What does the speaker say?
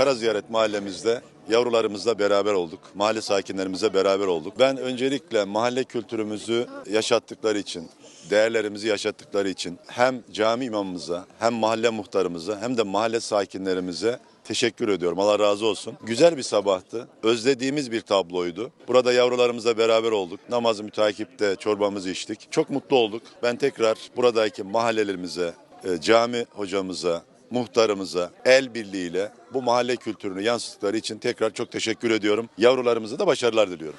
Kara Ziyaret mahallemizde yavrularımızla beraber olduk. Mahalle sakinlerimizle beraber olduk. Ben öncelikle mahalle kültürümüzü yaşattıkları için, değerlerimizi yaşattıkları için hem cami imamımıza, hem mahalle muhtarımıza, hem de mahalle sakinlerimize teşekkür ediyorum. Allah razı olsun. Güzel bir sabahtı. Özlediğimiz bir tabloydu. Burada yavrularımızla beraber olduk. Namazı mütakipte çorbamızı içtik. Çok mutlu olduk. Ben tekrar buradaki mahallelerimize, e, cami hocamıza, muhtarımıza el birliğiyle bu mahalle kültürünü yansıttıkları için tekrar çok teşekkür ediyorum. Yavrularımıza da başarılar diliyorum.